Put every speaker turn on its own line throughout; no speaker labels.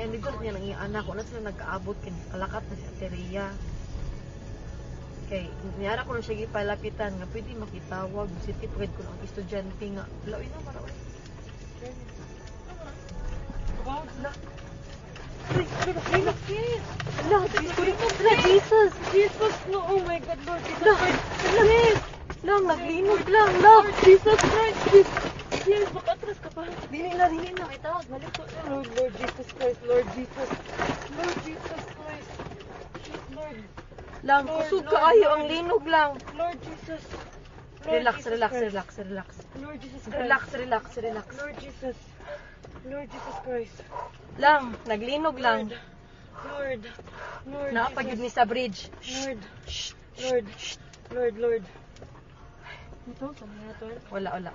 kaya hindi ko niya nang iyang anak. Una sila nagkaabot, kaya kalakat na si Ateria. Kay, niyara ko na siya gipalapitan nga pwede makitawag. City pwede ko ng estudyante nga. Lawin na, marawin. Ala. Ay, ay, ay. Ala, Jesus. Jesus.
Jesus, no. Oh my God, Lord Jesus Christ.
lang, naglinog lang, lang. Jesus Christ. Jesus.
Pa.
Dili na, dili na.
Ay, tawag, balik ko. Lord, Lord Jesus Christ, Lord Jesus. Lord Jesus Christ. Lord,
Lang,
Lord,
kusog
Lord,
kaayo
Lord.
ang linog lang.
Lord Jesus. Lord
Relax,
Jesus
relax,
Christ.
relax, relax.
Lord Jesus Christ.
Relax, relax, relax.
Lord Jesus. Lord Jesus Christ.
Lang, naglinog lang.
Lord. Lord.
Naapagid ni
Jesus.
sa bridge.
Lord. Lord. Lord, Lord. Ito, saan na ito?
Wala, wala.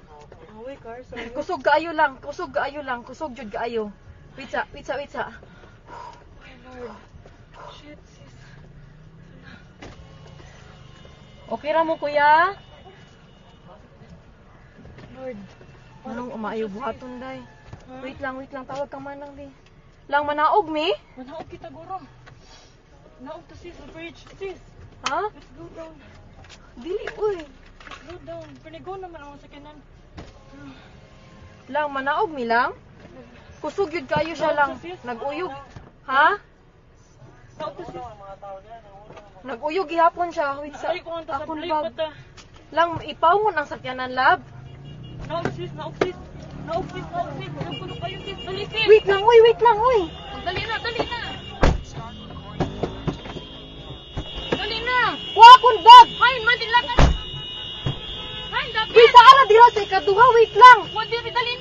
Away, car. Na?
Kusog kaayo lang, kusog kaayo lang, kusog jud kaayo. Wait sa, wait sa, wait sa.
Lord. Shit, sis.
Okay ra mo kuya?
Lord.
Anong umaayo buhaton day?
Ha?
Wait lang, wait lang, tawag ka manang di. Lang manaog mi?
Manaog kita, guro. Naog to sis, the bridge. Sis,
Ha?
let's go down.
Dili uy.
Let's go down. Panigo naman ang sakinan.
Lang manaog mi lang. Kusog yun kayo siya lang. Naguyog. Ha? Naguyog gihapon siya. Wait sa akong bag. Lang ipawon ang sakyanan lab.
Naog sis, naog sis. Naog sis, naog sis. Naog kayo sis. Dali sis.
Wait lang, uy, wait lang, uy.
Dali na, dali na. Dali na.
Wa akong bag.
Hain, madila
Wait sa ikaduha, wait lang.
Wadi, dali